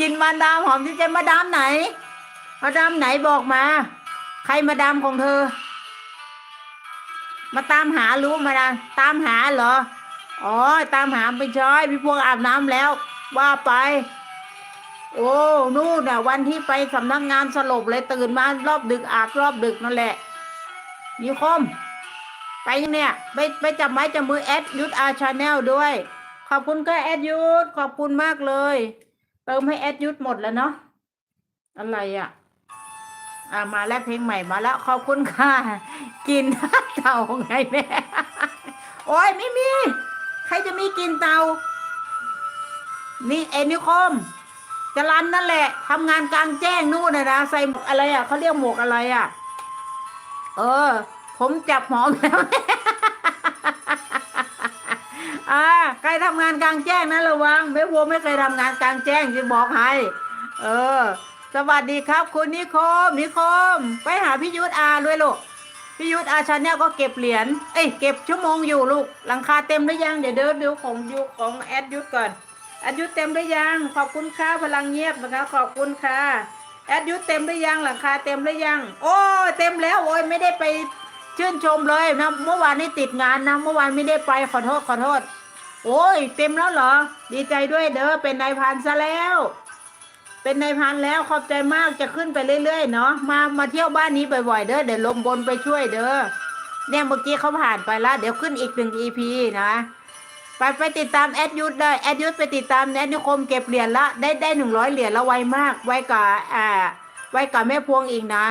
กินมาดามหอมที่ใจมาดามไหน มาดามไหนบอกมา ใครมาดามของเธอ มาตามหารู้มาดามตามหาเหรอ อ๋อ ตามหาไปช้อยพี่พวงอาบน้ำแล้ว ว่าไป โอ้นู่นน่ะ วันที่ไปสำนักงานสลบเลยตื่นมารอบดึกอาบรอบดึกนั่นแหละนิคม ไปเนี่ย ไปไปจับไม้จับมือแอดยุทธอาชาแนลด้วย ขอบคุณก็แอดยุทธขอบคุณมากเลย เติมให้แอดยุทธหมดแล้วเนาะอะไรอะ อ่ามาแล้วเพลงใหม่มาแล้วขอบคุณค่ะ กินเต่าไงแม่ โอ้ยไม่มี ใครจะมีกินเตา นี่เอนิคมจรันนั่นแหละทำงานกลางแจ้งนู่นนะนะใส่หมวกอะไรอะเขาเรียกหมวกอะไรอะ เออ ผมจับหอมแล้ว อ่าใครทำงานกลางแจ้งนะระวังไม่วัวไม่เคยทำงานกลางแจ้งจะบอกให้เออ สวัสดีครับ คุณนิคมนิคม ไปหาพี่ยุทธอาด้วยลูกพี่ยุทธอาชาแนลก็เก็บเหรียญเอ้ยเก็บชั่วโมงอยู่ลูกหลังคาเต็มหรือยังเดี๋ยวเดินดูของยุของแอดยุทธก่อนแอดยุทธเต็มหรือยังขอบคุณค่ะพลังเงียบนะคะขอบคุณค่ะแอดยุทธเต็มหรือยังหลังคาเต็มหรือยัง โอ้เต็มแล้วโอ้ยไม่ได้ไปชื่นชมเลยนะเมื่อวานนี้ติดงานนะเมื่อวานไม่ได้ไปขอโทษขอโทษ โอ้ย เต็มแล้วเหรอ ดีใจด้วยเด้อเป็นนายพรานซะแล้ว เป็นนายพันแล้วขอบใจมากจะขึ้นไปเรื่อยๆเนาะมามาเที่ยวบ้านนี้บ่อยๆเด้อเดี๋ยวลมบนไปช่วยเด้อเนี่ยเมื่อกี้เขาผ่านไปแล้วเดี๋ยวขึ้นอีกหนึ่ง EP นะไปไปติดตามแอดยุทธได้แอดยุทธไปติดตามแอดนิคมเก็บเหรียญละได้ได้หนึ่งร้อยเหรียญละไวมากไวกว่าอ่าไวกว่าแม่พวงอีกนะ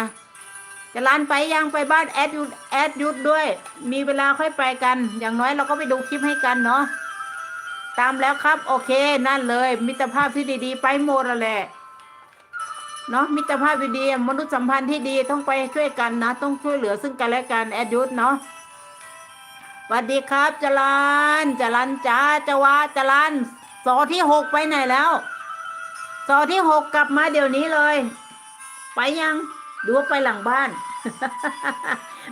จะลานไปยังไปบ้านแอดยุทธแอดยุทธด้วย มีเวลาค่อยไปกัน อย่างน้อยเราก็ไปดูคลิปให้กันเนาะ ตามแล้วครับ โอเคนั่นเลย มิตรภาพที่ดีๆ ไปหมดแล้วแหละเนาะมิตรภาพดีๆมนุษยสัมพันธ์ที่ดีต้องไปช่วยกันนะ ต้องช่วยเหลือซึ่งกันและกันแอดยุทธเนาะสวัสดีครับจรันจรันจ้าจวาจรันสอที่หกไปไหนแล้วสอที่หกกลับมาเดี๋ยวนี้เลย ไปยังดูว่าไปหลังบ้าน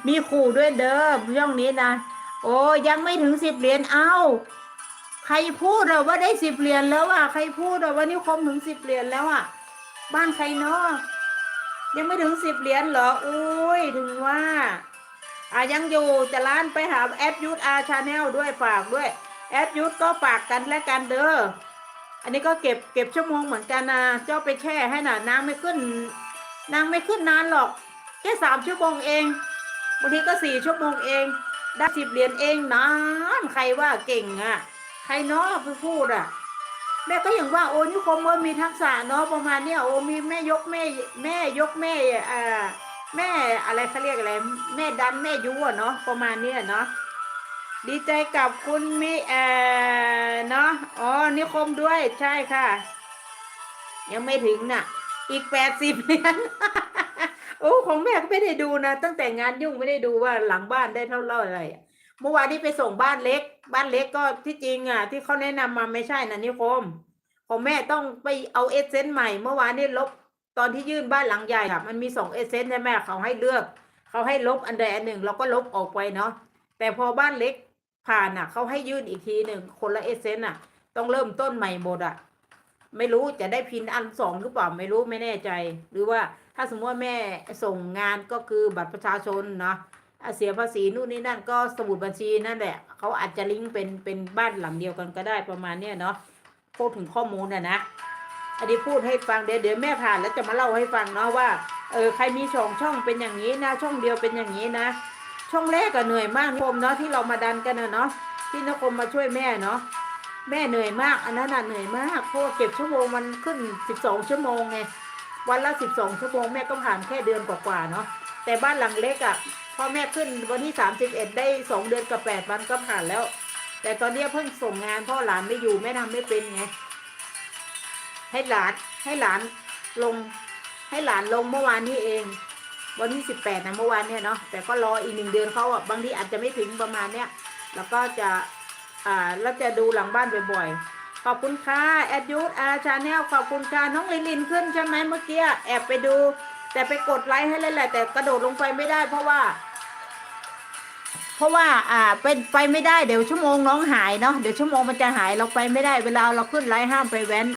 มีขู่ด้วยเด้อช่องนี้นะโอ้ยังไม่ถึงสิบเหรียญเอ้า ใครพูดอะว่าได้สิบเหรียญแล้วอะใครพูดอะว่านี่คมถึงสิบเหรียญแล้วอะบ้านใครเนาะยังไม่ถึงสิบเหรียญเหรออุ้ยถึงว่าอะยังอยู่จะร้านไปหาแอดยูทอาชาแนลด้วยฝากด้วยแอดยูทก็ฝากกันและกันเด้ออันนี้ก็เก็บเก็บชั่วโมงเหมือนกันนะเจ้าไปแช่ให้น่ะนางไม่ขึ้นนางไม่ขึ้นนานหรอกแค่สามชั่วโมงเองบางทีก็สี่ชั่วโมงเองได้สิบเหรียญเองนานใครว่าเก่งอะ รเนาะไปพูดอะ แม่ก็อย่างว่าโอ้นิคมว่ามีทักษะเนาะประมาณเนี้ยโอ้มีแม่ยกแม่แม่ยกแม่อ่าแม่อะไรเขาเรียกอะไร แม่ดันแม่ยุอะเนาะประมาณเนี้ยเนาะดีใจกับคุณมิเอเนาะอ๋อนิคมด้วยใช่ค่ะ ยังไม่ถึงน่ะ อีกแปดสิบเหรียญโอ้ของแม่ก็ไม่ได้ดูนะ ตั้งแต่งานยุ่งไม่ได้ดูว่าหลังบ้านได้เท่าไหร่อะ เมื่อวานนี้ไปส่งบ้านเล็ก บ้านเล็กก็ที่จริงอะ ที่เขาแนะนำมาไม่ใช่นะนิคมของแม่ต้องไปเอาเอเซนต์ใหม่เมื่อวานนี้ลบตอนที่ยื่นบ้านหลังใหญ่ค่ะ มันมีสองเอเซนต์ใช่ไหมเขาให้เลือก เขาให้ลบอันใดอันหนึ่ง เราก็ลบออกไปเนาะแต่พอบ้านเล็กผ่านอะเขาให้ยื่นอีกทีหนึ่งคนละเอเซนต์อะ ต้องเริ่มต้นใหม่หมดอะ ไม่รู้จะได้พินอันสองหรือเปล่าไม่รู้ไม่แน่ใจ หรือว่าถ้าสมมติว่าแม่ส่งงานก็คือบัตรประชาชนเนาะ เสียภาษีนู่นนี่นั่นก็สมุดบัญชีนั่นแหละเขาอาจจะลิงก์เป็นเป็นบ้านหลังเดียวกันก็ได้ประมาณเนี้ยเนาะพูดถึงข้อมูลน่ะนะอันนี้พูดให้ฟังเดี๋ยวเดี๋ยวแม่ผ่านแล้วจะมาเล่าให้ฟังเนาะว่าเออใครมีช่องช่องเป็นอย่างนี้นะช่องเดียวเป็นอย่างนี้นะ ช่องแรกก็เหนื่อยมากนิคมเนาะที่เรามาดันกันนะเนาะที่นคมมาช่วยแม่เนาะแม่เหนื่อยมากอันนั้นน่ะเหนื่อยมากเพราะเก็บชั่วโมงมันขึ้นสิบสองชั่วโมงไงวันละสิบสองชั่วโมงแม่ก็ผ่านแค่เดือนกว่าๆเนาะแต่บ้านหลังเล็กอะ่ะ พ่อแม่ขึ้นวันที่สามสิบเอ็ดได้สองเดือนกับแปดวันก็ผ่านแล้ว แต่ตอนนี้เพิ่งส่งงานพ่อหลานไม่อยู่แม่ทำไม่เป็นไง ให้หลานให้หลานลง ให้หลานลงเมื่อวานนี้เอง วันที่สิบแปดนะเมื่อวานเนี่ยเนาะแต่ก็รออีกหนึ่งเดือนเขาอะบางทีอาจจะไม่ถึงประมาณเนี้ยแล้วก็จะอ่าแล้วจะดูหลังบ้านบ่อยๆขอบคุณค่ะแอดยูทอาชาแนลขอบคุณค่ะน้องลินลินขึ้นใช่ไหมเมื่อกี้แอบไปดู แต่ไปกดไลค์ให้เลยแหละแต่กระโดดลงไปไม่ได้เพราะว่า เพราะว่าอ่าเป็นไปไม่ได้เดี๋ยวชั่วโมงน้องหายเนาะเดี๋ยวชั่วโมงมันจะหายเราไปไม่ได้เวลาเราขึ้นไลฟ์ห้ามไปแว้น